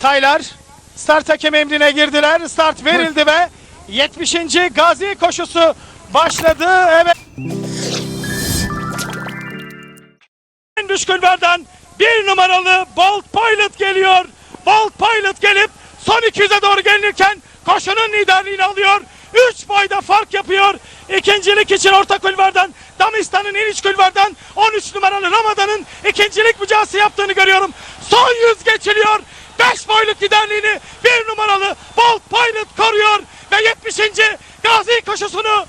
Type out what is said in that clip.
Taylar start hakem emrine girdiler. Start verildi ve 70. Gazi koşusu başladı. Evet. En düşkün verden bir numaralı Bolt Pilot geliyor. Bolt Pilot gelip son 200'e doğru gelirken koşunun liderliğini alıyor. 3 boyda fark yapıyor. İkincilik için orta kulvardan Damistan'ın en iç kulvardan 13 numaralı Ramazan'ın ikincilik mücadelesi yaptığını görüyorum. Son 100 geçiliyor. 5 boyluk liderliğini bir numaralı Bolt Pilot koruyor ve 70. Gazi koşusunu